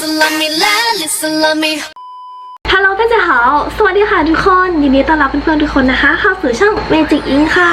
Listen, love me, la, listen, love me. สวัสดีค่ะทุกคน ยินดีต้อนรับเพื่อนๆทุกคนนะคะ เข้าสู่ช่องเมจิกอิงค่ะ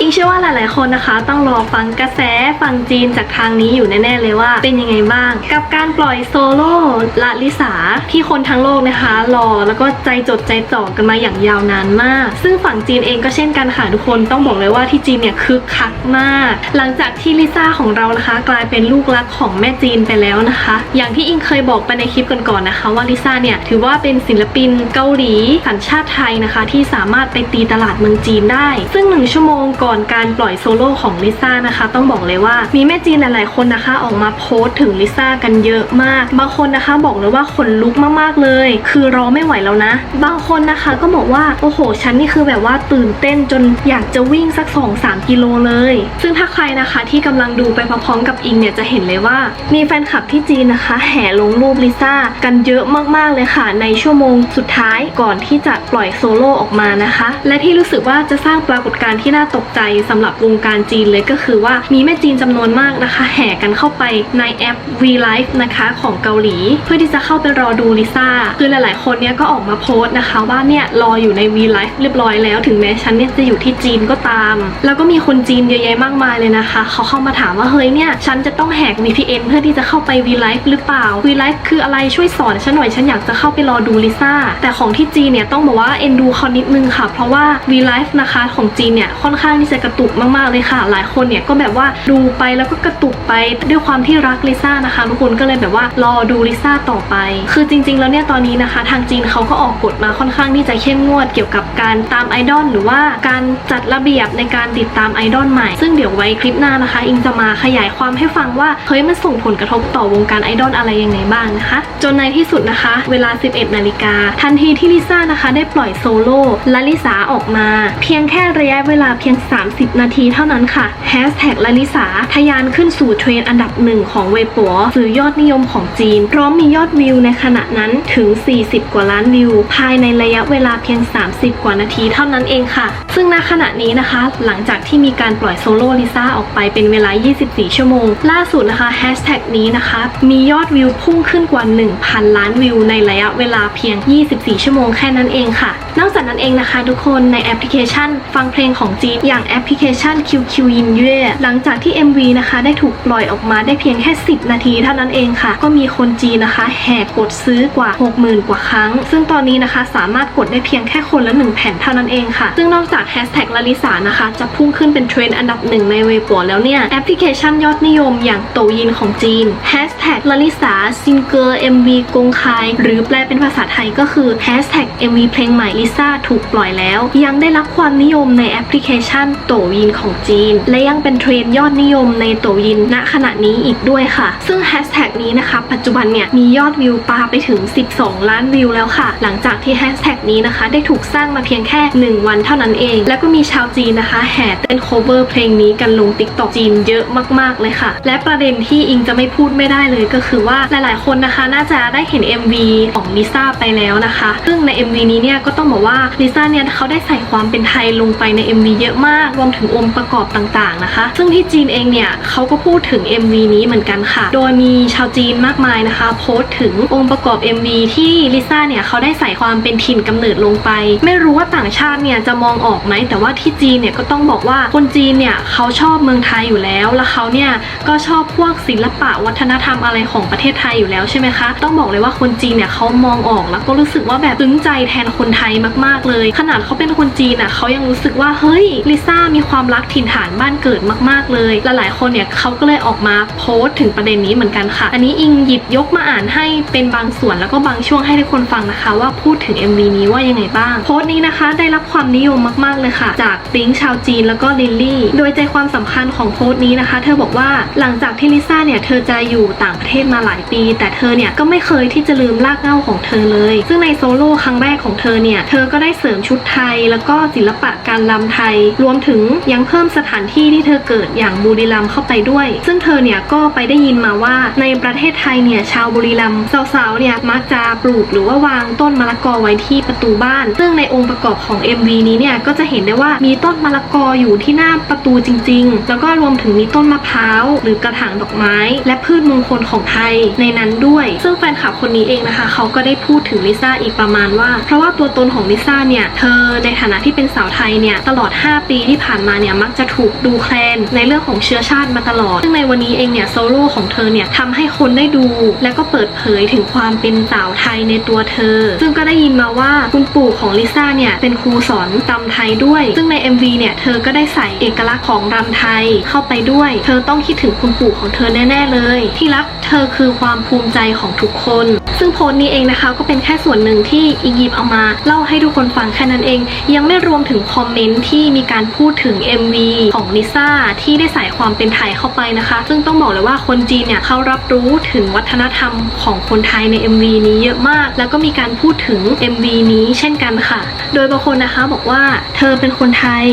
อิงเชื่อว่าหลายๆคนนะคะ ต้องรอฟังกระแสฟังจีนจากทางนี้อยู่แน่ๆเลยว่าเป็นยังไงบ้าง กับการปล่อยโซโล่ละลิสาที่คนทั้งโลกนะคะ รอแล้วก็ใจจดใจจ่อกันมาอย่างยาวนานมาก ซึ่งฝั่งจีนเองก็เช่นกันค่ะทุกคนต้องบอกเลยว่าที่จีนเนี่ยคึกคักมาก หลังจากที่ลิซ่าของเรานะคะ กลายเป็นลูกรักของแม่จีนไปแล้วนะคะ อย่างที่อิงเคยบอกไปในคลิปก่อนๆนะคะ ว่าลิซ่าเนี่ยถือว่าเป็นศิลปินเกาหลีสัญชาติไทยนะคะ ที่สามารถไปตีตลาดเมืองจีนได้ ซึ่งหนึ่งชั่วโมงก่อนการปล่อยโซโล่ของลิซ่านะคะ ต้องบอกเลยว่ามีแม่จีนหลายๆคนนะคะออกมาโพสต์ถึงลิซ่ากันเยอะมาก บางคนนะคะบอกเลยว่าขนลุกมากๆเลย คือรอไม่ไหวแล้วนะ บางคนนะคะก็บอกว่าโอ้โหฉันนี่คือแบบว่าตื่นเต้นจนอยากจะวิ่งสัก 2-3 กิโลเลย ซึ่งถ้าใครนะคะที่กำลังดูไปพร้อมๆกับอิงเนี่ยจะเห็นเลยว่า มีแฟนคลับที่จีนนะคะ แห่ลงรูปลิซ่ากันเยอะมากๆเลยค่ะ ในชั่วโมงสุดท้ายก่อนที่จะปล่อยโซโล่ออกมานะคะ และที่รู้สึกว่าจะสร้างปรากฏการณ์ที่น่าตกใจสำหรับวงการจีนเลยก็คือว่ามีแม่จีนจำนวนมากนะคะ แห่กันเข้าไปในแอป V Live นะคะของเกาหลี เพื่อที่จะเข้าไปรอดูลิซ่าคือหลาย ๆ คนเนี่ยก็ออกมาโพสต์นะคะว่าเนี่ยรออยู่ใน V Live เรียบร้อยแล้วถึงแม้ฉันเนี่ยจะอยู่ที่จีนก็ตาม แล้วก็มีคนจีนเยอะแยะมากมายเลยนะคะ เขาเข้ามาถามว่าเฮ้ยเนี่ยฉันจะต้องแหก VPN เพื่อที่จะเข้าไป V Live หรือเปล่า V Live คืออะไรช่วยสอนฉันหน่อยฉันอยากจะเข้าไปรอดูลิซ่าแต่ของที่จีนเนี่ยต้องบอกว่าเอ็นดูเขานิดนึงค่ะ เพราะว่า V Live นะคะของจีนเนี่ยค่อนข้างที่จะกระตุกมากๆเลยค่ะ หลายคนเนี่ยก็แบบว่าดูไปแล้วก็กระตุกไปด้วยความที่รักลิซ่านะคะทุกคนก็เลยแบบว่ารอดูลิซ่าต่อไป คือจริง ๆ แล้วเนี่ยตอนนี้นะคะ ทางจีนเขาก็ออกกฎมาค่อนข้างที่จะเข้มงวดเกี่ยวกับการตามไอดอลหรือว่าการจัดระเบียบในการติดตามไอดอลใหม่ ซึ่งเดี๋ยวไว้คลิปหน้านะคะ อิงจะมาขยายความให้ฟังว่าเฮ้ยมันส่งผลกระทบต่อวงการไอดอลอะไรยังไงบ้างนะคะ จนในที่สุดนะคะ เวลา 11 นาฬิกาทันทีที่ลิซ่านะคะได้ปล่อยโซโล่ลาลิสาออกมา เพียงแค่ระยะเวลาเพียง 30 นาทีเท่านั้นค่ะแฮชแท็กลาลิสาทะยานขึ้นสู่เทรนด์อันดับหนึ่งของเวปัวสื่อยอดนิยมของจีน พร้อมมียอดวิวในขณะนั้นถึง 40 กว่าล้านวิว ภายในระยะเวลาเพียง 30 กว่านาทีเท่านั้นเองค่ะ ซึ่งณขณะนี้นะคะ หลังจากที่มีการปล่อยโซโล่ลิซ่าออกไปเป็นเวลา 24 ชั่วโมง ล่าสุดนะคะแฮชแท็กนี้นะคะ มียอดวิวพุ่งขึ้นกว่า 1,000 ล้านวิวในระยะเวลาเพียง 24ชั่วโมงแค่นั้นเองค่ะ นอกจากนั้นเองนะคะ ทุกคนในแอปพลิเคชัน ฟังเพลงของจีนอย่างแอปพลิเคชัน QQ ยินเย่หลังจากที่ MV นะคะได้ถูกปล่อยออกมาได้เพียงแค่ 10 นาทีเท่านั้นเองค่ะ ก็มีคนจีนนะคะ แห่กดซื้อกว่า 60,000 กว่าครั้ง ซึ่งตอนนี้นะคะสามารถกดได้เพียงแค่คนละ 1 แผ่นเท่านั้นเองค่ะ ซึ่งนอกจากแฮชแท็กลลิสานะคะ จะพุ่งขึ้นเป็นเทรนด์อันดับหนึ่งในเวปัวแล้วเนี่ย แอปพลิเคชันยอดนิยมอย่างโตยินของจีนแฮชแท็กลลิสาซิงเกอร์ MV กงคายหรือแปลเป็นภาษาไทยก็คือแฮชแท็ก MV เพลงใหม่ลิซ่าถูกปล่อยแล้ว ยังได้รับความนิยมในแอปพลิเคชันโตยินของจีน และยังเป็นเทรนยอดนิยมในโตยินณขณะนี้อีกด้วยค่ะ ซึ่งแฮชแท็กนี้นะคะ ปัจจุบันเนี่ย มียอดวิวปาไปถึง 12 ล้านวิวแล้วค่ะ หลังจากที่แฮชแท็กนี้นะคะ ได้ถูกสร้างมาเพียงแค่ 1 วันเท่านั้นเอง แล้วก็มีชาวจีนนะคะ แห่เต้น cover เพลงนี้กันลง TikTok จีนเยอะมากๆเลยค่ะ และประเด็นที่อิงจะไม่พูดไม่ได้เลยก็คือว่าหลายๆ คนนะคะ น่าจะได้เห็น MV ของลิซ่าไปแล้วนะคะซึ่งใน MV นี้เนี่ยก็ต้องบอกว่าลิซ่าเนี่ยเขาได้ใส่ความเป็นไทยลงไปใน MV เยอะมาก รวมถึงองค์ประกอบต่างๆนะคะ ซึ่งที่จีนเองเนี่ยเขาก็พูดถึง MV นี้เหมือนกันค่ะ โดยมีชาวจีนมากมายนะคะ โพสต์ถึงองค์ประกอบ MV ที่ลิซ่าเนี่ยเขาได้ใส่ความเป็นถิ่นกำเนิดลงไป ไม่รู้ว่าต่างชาติเนี่ยจะมองออกไหมแต่ว่าที่จีนเนี่ยก็ต้องบอกว่าคนจีนเนี่ยเขาชอบเมืองไทยอยู่แล้ว แล้วเขาเนี่ยก็ชอบพวกศิลปะวัฒนธรรมอะไรของประเทศไทยอยู่แล้วใช่ไหมคะ ต้องบอกเลยว่าคนจีนเนี่ยเขามองออกแล้วก็รู้สึกว่าแบบซึ้งใจแทนคนไทยมากๆเลย ขนาดเขาเป็นคนจีนอะเขายังรู้สึกว่าเฮ้ยลิซ่ามีความรักถิ่นฐานบ้านเกิดมาก ๆ เลยและหลายคนเนี่ยเขาก็เลยออกมาโพสต์ถึงประเด็นนี้เหมือนกันค่ะ อันนี้อิงหยิบยกมาอ่านให้เป็นบางส่วนแล้วก็บางช่วงให้ทุกคนฟังนะคะ ว่าพูดถึง MV นี้ว่ายังไงบ้าง โพสต์นี้นะคะ ได้รับความนิยมมาก ๆ เลยค่ะ จากปิ๊งชาวจีนแล้วก็ลิลลี่ โดยใจความสำคัญของโพสต์นี้นะคะ เธอบอกว่าหลังจากที่ลิซ่าเนี่ยเธอจะอยู่ต่างประเทศมาหลายปี แต่เธอเนี่ยก็ไม่เคยที่จะลืมรากเหง้าของเธอเลย ซึ่งในโซโล่ครั้งแรกของเธอเนี่ย เธอก็ได้เสริมชุดไทย แล้วก็ศิลปะการรำไทย รวมถึงยังเพิ่มสถานที่ที่เธอเกิดอย่างบุรีรัมย์เข้าไปด้วย ซึ่งเธอเนี่ยก็ไปได้ยินมาว่าในประเทศไทยเนี่ยชาวบุรีรัมย์สาวๆเนี่ยมักจะปลูกหรือว่าวางต้นมะละกอไว้ที่ประตูบ้าน ซึ่งในองค์ประกอบของ MV นี้เนี่ยก็จะเห็นได้ว่ามีต้นมะละกออยู่ที่หน้าประตูจริง ๆ แล้วก็รวมถึงมีต้นมะพร้าว หรือกระถางดอกไม้ และพืชมงคลของไทยในนั้นด้วย ซึ่งแฟนคลับคนนี้เองนะคะ เขาก็ได้พูดถึงลิซ่าอีกประมาณว่า เพราะว่าตัวตนของลิซ่าเนี่ย เธอในฐานะที่เป็นสาวไทยเนี่ย ตลอด 5 ปีที่ผ่านมาเนี่ยมักจะถูกดูแคลนในเรื่องของเชื้อชาติมาตลอด ซึ่งในวันนี้เองเนี่ยโซโล่ของเธอเนี่ยทำให้คนได้ดู และก็เปิดเผยถึงความเป็นสาวไทยในตัวเธอ ซึ่งก็ได้ยินมาว่าคุณปู่ของลิซ่าเนี่ยเป็นครูสอนรำไทยด้วย ซึ่งใน MV เนี่ยเธอก็ได้ใส่เอกลักษณ์ของรำไทยเข้าไปด้วย เธอต้องคิดถึงคุณปู่ของเธอแน่ ๆ เลย ที่รักเธอคือความภูมิใจของทุกคน ซึ่งโพสต์นี้เองนะคะก็เป็นแค่ส่วนหนึ่งที่อิงหยิบเอามาเล่าให้ทุกคนฟังแค่นั้นเอง ยังไม่รวมถึงคอมเมนต์ที่มีการพูดถึง MV ของลิซ่าที่ได้ใส่ความเป็นไทยเข้าไปนะคะ ซึ่งต้องบอกเลยว่าคนจีนเนี่ยเขารับรู้ถึงวัฒนธรรมของคนไทยใน MV นี้เยอะมาก แล้วก็มีการพูดถึง MV นี้เช่นกันค่ะ โดยบางคนนะคะบอกว่าเธอเป็นคนไทย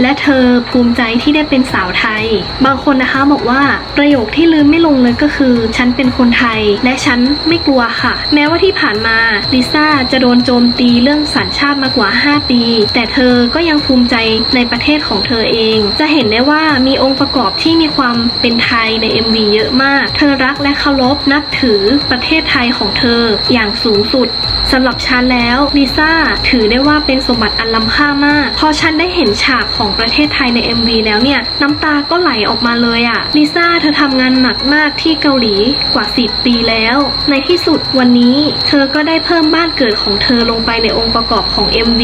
และเธอภูมิใจที่ได้เป็นสาวไทย บางคนนะคะบอกว่าประโยคที่ลืมไม่ลงเลยก็คือ ฉันเป็นคนไทย และฉันไม่กลัวค่ะ แม้ว่าที่ผ่านมาลิซ่าจะโดนโจมตีเรื่องสัญชาติมากว่า 5 ปี แต่เธอก็ยังภูมิใจในประเทศของเธอเอง จะเห็นได้ว่ามีองค์ประกอบที่มีความเป็นไทยใน MV เยอะมาก เธอรักและเคารพนับถือประเทศไทยของเธออย่างสูงสุดสำหรับฉันแล้วลิซ่าถือได้ว่าเป็นสมบัติอันล้ำค่ามาก พอฉันได้เห็นฉากของประเทศไทยใน MV แล้วเนี่ย น้ำตาก็ไหลออกมาเลยอะลิซ่าเธอทำงานหนักมากที่เกาหลีกว่า 10 ปีแล้ว ในที่สุดวันนี้เธอก็ได้เพิ่มบ้านเกิดิดของเธอลงไปในองค์ประกอบของ MV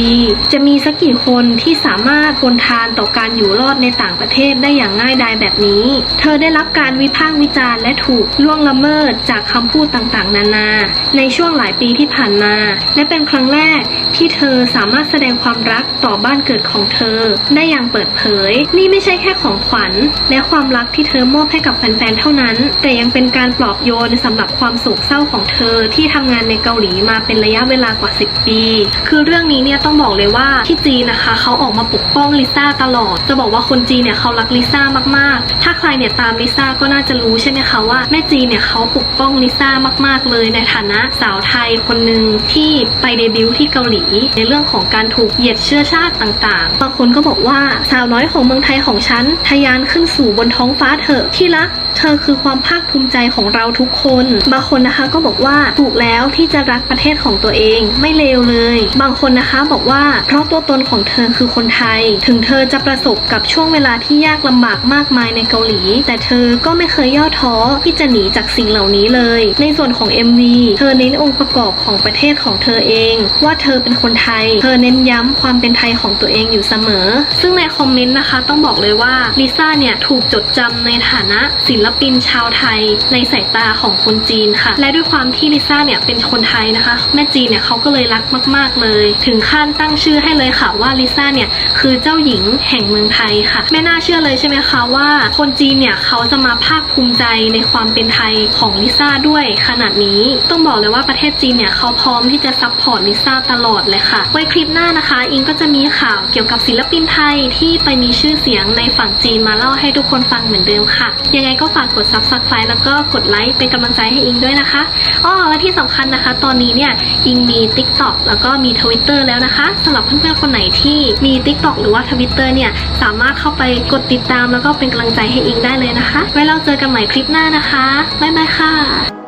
จะมีสักกี่คนที่สามารถทนทานต่อการอยู่รอดในต่างประเทศได้อย่างง่ายดายแบบนี้ เธอได้รับการวิพากษ์วิจารณ์และถูกล่วงละเมิดจากคำพูดต่างๆ นานา ในช่วงหลายปีที่ผ่านมา และเป็นครั้งแรกที่เธอสามารถแสดงความรักต่อบ้านเกิดของเธอ ได้อย่างเปิดเผย นี่ไม่ใช่แค่ของขวัญ และความรักที่เธอมอบให้กับแฟนๆ เท่านั้น แต่ยังเป็นการปลอบโยนสำหรับความโศกเศร้าของเธอที่ทำงานในเกาหลีมาเป็นระยะเวลากว่า 10 ปี คือเรื่องนี้เนี่ยต้องบอกเลยว่าที่จีนนะคะเขาออกมาปกป้องลิซ่าตลอด จะบอกว่าคนจีนเนี่ยเขารักลิซ่ามากๆ ถ้าใครเนี่ยตามลิซ่าก็น่าจะรู้ใช่ไหมคะว่าแม่จีนเนี่ยเขาปกป้องลิซ่ามาก ๆ เลยในฐานะสาวไทยคนหนึ่งที่ไปเดบิวต์ที่เกาหลี ในเรื่องของการถูกเหยียดเชื้อชาติต่างๆบางคนก็บอกว่าสาวน้อยของเมืองไทยของฉันทะยานขึ้นสู่บนท้องฟ้าเถอะที่รักเธอคือความภาคภูมิใจของเราทุกคน บางคนนะคะก็บอกว่าถูกแล้วที่จะรักประเทศของตัวเองไม่เลวเลย บางคนนะคะบอกว่าเพราะตัวตนของเธอคือคนไทย ถึงเธอจะประสบกับช่วงเวลาที่ยากลำบากมากมายในเกาหลี แต่เธอก็ไม่เคยย่อท้อที่จะหนีจากสิ่งเหล่านี้เลย ในส่วนของ MV เธอเน้นองค์ประกอบของประเทศของเธอเอง ว่าเธอเป็นคนไทย เธอเน้นย้ำความเป็นไทยของตัวเองอยู่เสมอ ซึ่งในคอมเมนต์นะคะต้องบอกเลยว่าลิซ่าเนี่ยถูกจดจำในฐานะศิลปินชาวไทย ในสายตาของคนจีนค่ะ และด้วยความที่ลิซ่าเนี่ยเป็นคนไทยนะคะ แม่จีนเนี่ยเขาก็เลยรักมาก ๆ เลย ถึงขั้นตั้งชื่อให้เลยค่ะว่าลิซ่าเนี่ยคือเจ้าหญิงแห่งเมืองไทยค่ะ ไม่น่าเชื่อเลยใช่ไหมคะว่า คนจีนเนี่ยเขาจะมาภาคภูมิใจในความเป็นไทยของลิซ่าด้วยขนาดนี้ ต้องบอกเลยว่าประเทศจีนเนี่ยเขาพร้อมที่จะซัพพอร์ตลิซ่าตลอดเลยค่ะ ไว้คลิปหน้านะคะ อิงก็จะมีข่าวเกี่ยวกับศิลปินไทยที่ไปมีชื่อเสียงในฝั่งจีนมาเล่าให้ทุกคนฟังเหมือนเดิมค่ะ ยังไงก็ฝากกด subscribe แล้วก็กดไลค์เป็นกำลังใจให้อิงด้วยนะคะอ้อและที่สำคัญนะคะ ตอนนี้เนี่ยอิงมี TikTok แล้วก็มี Twitter แล้วนะคะสำหรับเพื่อนๆคนไหนที่มี TikTok หรือว่า Twitter เนี่ยสามารถเข้าไปกดติดตามแล้วก็เป็นกำลังใจให้อิงได้เลยนะคะ ไว้เราเจอกันใหม่คลิปหน้านะคะบ๊ายบายค่ะ